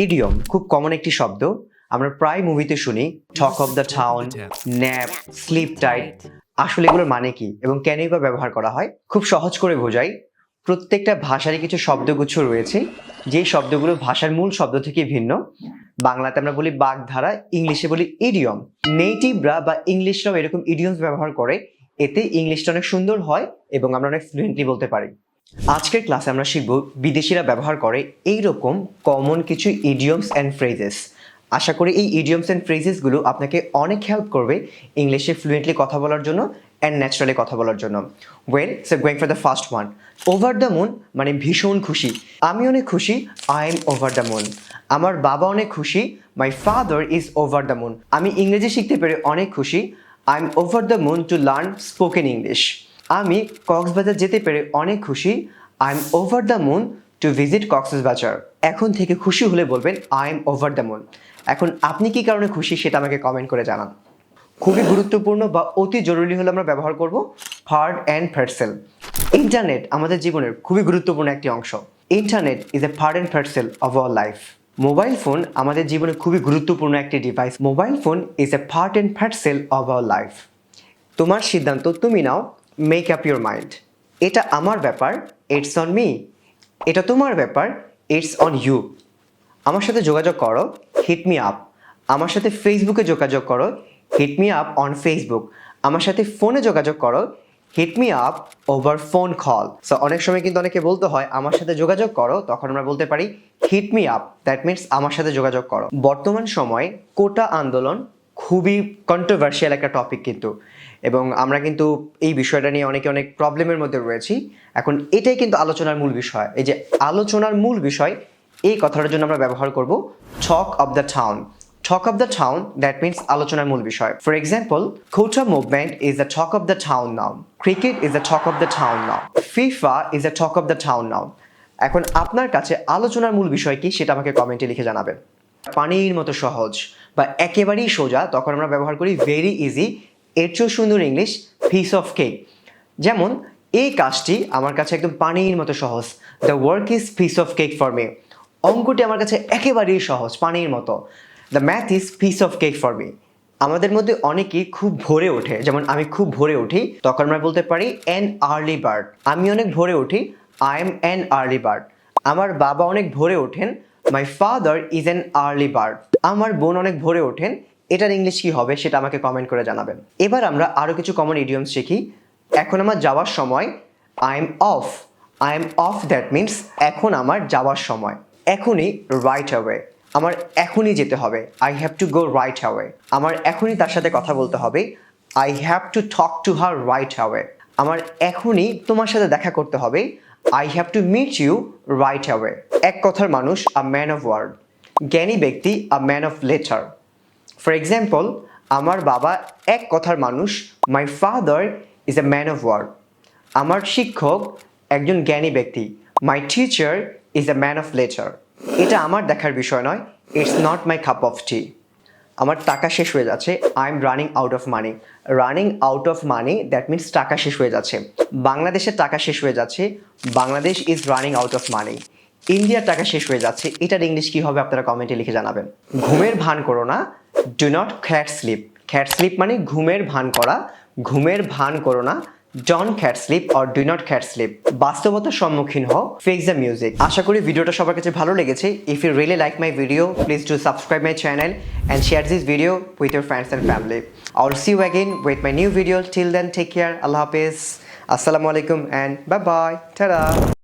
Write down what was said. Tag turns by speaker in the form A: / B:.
A: Idiom খুব common একটি শব্দ। আমরা প্রায় মুভিতে শুনি talk of the town nap sleep tight আসলে এগুলোর মানে কি এবং কেনই বা ব্যবহার করা হয়? খুব সহজ করে বোঝাই। প্রত্যেকটা ভাষারই কিছু শব্দগুচ্ছ রয়েছে যেই শব্দগুলো ভাষার মূল শব্দ থেকে ভিন্ন। বাংলাতে আমরা বলি বাগধারা ইংলিশে বলি ইডিয়ম নেটিভরা বা ইংলিশরাও এরকম ইডিয়মস ব্যবহার করে। এতে ইংলিশটা অনেক সুন্দর হয় এবং আমরা অনেক ফ্লুয়েন্টলি বলতে পারি। আজকের ক্লাসে আমরা শিখব বিদেশিরা ব্যবহার করে এই রকম কমন কিছু ইডিয়মস অ্যান্ড ফ্রেজেস আশা করি এই ইডিয়মস অ্যান্ড ফ্রেজেসগুলো আপনাকে অনেক হেল্প করবে ইংলিশে ফ্লুয়েন্টলি কথা বলার জন্য অ্যান্ড ন্যাচারালি কথা বলার জন্য। Well say going for the first one over the moon মানে ভীষণ খুশি। আমি অনেক খুশি I am over the moon আমার বাবা অনেক খুশি my father is over the moon আমি ইংরেজি শিখতে পেরে অনেক খুশি I am over the moon to learn spoken English আমি কক্সবাজার যেতে পেরে অনেক খুশি। I am over the moon to visit Cox's Bazar. এখন থেকে খুশি হলে বলবেন I am over the moon এখন আপনি কি কারণে খুশি সেটা আমাকে কমেন্ট করে জানান। খুবই গুরুত্বপূর্ণ বা অতি জরুরি হলে আমরা ব্যবহার করব হার্ড অ্যান্ড ফার্সেল ইন্টারনেট আমাদের জীবনের খুবই গুরুত্বপূর্ণ একটি অংশ। Internet is a part and parcel of our life mobile phone আমাদের জীবনে খুবই গুরুত্বপূর্ণ একটি device mobile phone is a part and parcel of our life তোমার সিদ্ধান্ত তুমি নাও। মেক আপ ইউর মাইন্ড এটা আমার ব্যাপার ইটস অন মি এটা তোমার ব্যাপার ইটস অন ইউ আমার সাথে যোগাযোগ করো হিট মি আপ আমার সাথে ফেসবুকে যোগাযোগ করো hit me up on facebook আমার সাথে ফোনে যোগাযোগ করো hit me up over phone call so অনেক সময় কিন্তু অনেকে বলতে হয়, আমার সাথে যোগাযোগ করো, তখন আমরা বলতে পারি hit me up that means আমার সাথে যোগাযোগ করো. বর্তমান সময়ে কোটা আন্দোলন খুবই কন্ট্রোভার্সিয়াল একটা টপিক কিন্তু। এবং আমরা কিন্তু এই বিষয়টা নিয়ে অনেকে অনেক প্রবলেমের মধ্যে রয়েছি। এখন এটাই কিন্তু আলোচনার মূল বিষয়। এই যে আলোচনার মূল বিষয়, এই কথাটার জন্য আমরা ব্যবহার করব talk of the town talk of the town that means আলোচনার মূল বিষয়। For example quota movement is the talk of the town now cricket is the talk of the town now FIFA is the talk of the town now এখন আপনার কাছে আলোচনার মূল বিষয় কি, সেটা আমাকে কমেন্টে লিখে জানাবেন। পানির মতো সহজ বা একেবারেই সোজা, তখন আমরা ব্যবহার করি ভেরি ইজি এর চেয়েও সুন্দর ইংলিশ পিস অফ কেক যেমন, এই কাজটি আমার কাছে একদম পানির মতো সহজ। The work is piece of cake for me অঙ্কটি আমার কাছে একেবারেই সহজ, পানির মতো। The math is piece of cake for me আমাদের মধ্যে অনেকেই খুব ভোরে ওঠে। যেমন, আমি খুব ভোরে উঠি, তখন আমরা বলতে পারি অ্যান আর্লি বার্ড আমি অনেক ভোরে উঠি I am an early bird আমার বাবা অনেক ভোরে ওঠেন my father is an early bird আমার বোন অনেক ভোরে ওঠেন। এটার ইংলিশ কি হবে সেটা আমাকে কমেন্ট করে জানাবেন। এবার আমরা আরও কিছু কমন ইডিয়মস শিখি। এখন আমার যাওয়ার সময়। I am off I am off that means এখন আমার যাওয়ার সময়। এখনই রাইট অ্যাওয়ে আমার এখনই যেতে হবে। I have to go right away আমার এখনই তার সাথে কথা বলতে হবে। I have to talk to her right away আমার এখনই তোমার সাথে দেখা করতে হবে। I have to meet you right away এক কথার মানুষ আ ম্যান অফ ওয়ার্ড জ্ঞানী ব্যক্তি a man of letter for example আমার বাবা এক কথার মানুষ my father is a man of word আমার শিক্ষক একজন জ্ঞানী ব্যক্তি my teacher is a man of letter এটা আমার দেখার বিষয় নয় it's not my cup of tea আমার টাকা শেষ হয়ে যাচ্ছে I am running out of money running out of money that means টাকা শেষ হয়ে যাচ্ছে। বাংলাদেশের টাকা শেষ হয়ে যাচ্ছে, Bangladesh is running out of money ইন্ডিয়ার টাকা শেষ হয়ে যাচ্ছে। এটার ইংলিশ কি হবে আপনারা কমেন্টে লিখে জানাবেন। ঘুমের ভান করো না। Do not cat sleep cat sleep মানে ঘুমের ভান করা। ঘুমের ভান করো না। Don't cat sleep or do not cat sleep বাস্তবতার সম্মুখীন হও। ফেক্স দ্য মিউজিক আশা করি ভিডিওটা সবার কাছে ভালো লেগেছে। If you really like my video please do subscribe my channel and share this video with your friends and family I'll see you again with my new video till then take care আল্লাহ হাফিজ আসসালামু আলাইকুম and bye bye tata